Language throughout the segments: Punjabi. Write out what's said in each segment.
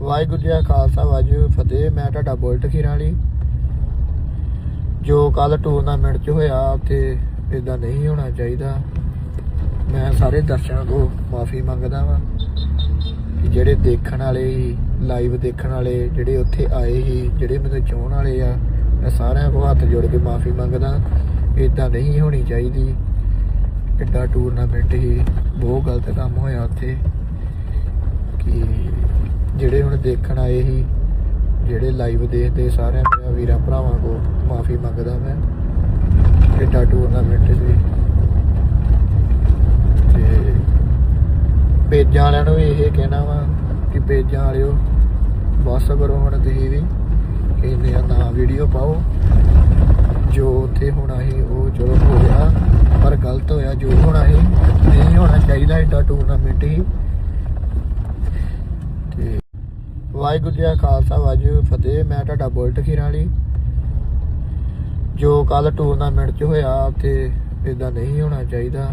ਵਾਹਿਗੁਰੂ ਜੀ ਕਾ ਖਾਲਸਾ, ਵਾਹਿਗੁਰੂ ਫਤਿਹ। ਮੈਂ ਤੁਹਾਡਾ ਬੁਲਟ ਖੀਰਾਂ ਵਾਲੀ, ਜੋ ਕੱਲ ਟੂਰਨਾਮੈਂਟ 'ਚ ਹੋਇਆ ਤੇ ਇਦਾਂ ਨਹੀਂ ਹੋਣਾ ਚਾਹੀਦਾ। ਮੈਂ ਸਾਰੇ ਦਰਸ਼ਕਾਂ ਕੋ ਮਾਫੀ ਮੰਗਦਾ ਵਾਂ ਕਿ ਜਿਹੜੇ ਦੇਖਣ ਵਾਲੇ ਸੀ ਲਾਈਵ ਦੇਖਣ ਵਾਲੇ, ਜਿਹੜੇ ਉੱਥੇ ਆਏ ਸੀ, ਜਿਹੜੇ ਮੈਨੂੰ ਚਾਹਣ ਵਾਲੇ ਆ ਸਾਰਿਆਂ ਕੋਲ ਹੱਥ ਜੋੜ ਕੇ ਮਾਫੀ ਮੰਗਦਾ ਇਦਾਂ ਨਹੀਂ ਹੋਣੀ ਚਾਹੀਦੀ। ਕਿੱਡਾ ਟੂਰਨਾਮੈਂਟ ਹੀ ਬਹੁਤ ਗਲਤ ਕੰਮ ਹੋਇਆ ਉੱਥੇ। ਕਿ ਜਿਹੜੇ ਹੁਣ ਦੇਖਣ ਆਏ ਸੀ, ਜਿਹੜੇ ਲਾਈਵ ਦੇਖਦੇ ਸਾਰਿਆਂ ਮੇਰਾ ਵੀਰਾਂ ਭਰਾਵਾਂ ਕੋ ਮਾਫੀ ਮੰਗਦਾ ਮੈਂ। ਕਿੱਡਾ ਟੂਰਨਾਮੈਂਟ ਸੀ। ਤੇ ਪੇਜਾਂ ਵਾਲਿਆਂ ਨੂੰ ਵੀ ਇਹ ਕਹਿਣਾ ਵਾ ਕਿ ਪੇਜਾਂ ਵਾਲਿਓ, ਬਸ ਕਰੋ ਹੁਣ ਤੁਸੀਂ ਵੀ ਵੀਡੀਓ ਪਾਓ। ਜੋ ਉੱਥੇ ਹੋਣਾ ਸੀ, ਉਹ ਚਲੋ ਹੋ ਗਿਆ। ਪਰ ਗਲਤ ਹੋਇਆ, ਜੋ ਹੋਣਾ ਸੀ ਨਹੀਂ ਹੋਣਾ ਚਾਹੀਦਾ ਏਡਾ ਟੂਰਨਾਮੈਂਟ ਹੀ। ਤੇ ਵਾਹਿਗੁਰੂ ਜੀ ਖਾਲਸਾ, ਵਾਹਿਗੁਰੂ ਫਤਿਹ। ਮੈਂ ਤੁਹਾਡਾ ਬੁਲਟ ਖੀਰਾਂ ਵਾਲੀ। ਜੋ ਕੱਲ ਟੂਰਨਾਮੈਂਟ 'ਚ ਹੋਇਆ ਤੇ ਇਦਾਂ ਨਹੀਂ ਹੋਣਾ ਚਾਹੀਦਾ।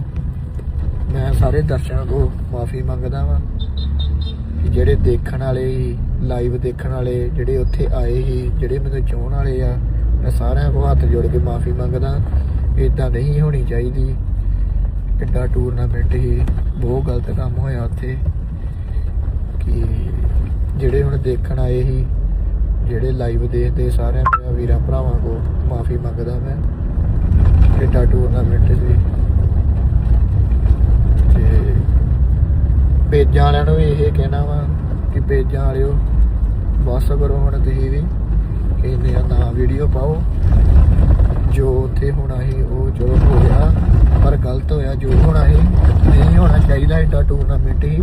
ਮੈਂ ਸਾਰੇ ਦਰਸ਼ਕਾਂ ਕੋ ਮਾਫੀ ਮੰਗਦਾ ਵਾਂ। ਜਿਹੜੇ ਦੇਖਣ ਵਾਲੇ ਸੀ ਲਾਈਵ ਦੇਖਣ ਵਾਲੇ, ਜਿਹੜੇ ਉੱਥੇ ਆਏ ਸੀ, ਜਿਹੜੇ ਮੈਨੂੰ ਚਾਹਣ ਵਾਲੇ ਆ, ਮੈਂ ਸਾਰਿਆਂ ਕੋ ਹੱਥ ਜੋੜ ਕੇ ਮਾਫੀ ਮੰਗਦਾ ਇਦਾਂ ਨਹੀਂ ਹੋਣੀ ਚਾਹੀਦੀ। ਕਿੱਡਾ ਟੂਰਨਾਮੈਂਟ ਹੀ ਬਹੁਤ ਗਲਤ ਕੰਮ ਹੋਇਆ ਉੱਥੇ। ਕਿ ਜਿਹੜੇ ਹੁਣ ਦੇਖਣ ਆਏ ਸੀ, ਜਿਹੜੇ ਲਾਈਵ ਦੇਖਦੇ ਸਾਰਿਆਂ ਮੇਰਾ ਵੀਰਾਂ ਭਰਾਵਾਂ ਕੋ ਮਾਫੀ ਮੰਗਦਾ ਮੈਂ। ਕਿੱਡਾ ਟੂਰਨਾਮੈਂਟ ਜੀ ਤੇ ਪੇਜਾਂ ਵਾਲਿਆਂ ਨੂੰ ਵੀ ਇਹ ਕਹਿਣਾ ਵਾ ਕਿ ਪੇਜਾਂ ਵਾਲਿਓ, ਬਸ ਕਰੋ ਹੁਣ ਤੁਸੀਂ ਵੀ ਕਹਿੰਦੇ ਆ ਨਾ ਵੀਡੀਓ ਪਾਓ। ਜੋ ਉੱਥੇ ਹੋਣਾ ਸੀ, ਉਹ ਜੋ ਹੋਇਆ ਪਰ ਗਲਤ ਹੋਇਆ, ਜੋ ਹੋਣਾ ਸੀ, ਨਹੀਂ ਹੋਣਾ ਚਾਹੀਦਾ, ਏਡਾ ਟੂਰਨਾਮੈਂਟ ਹੀ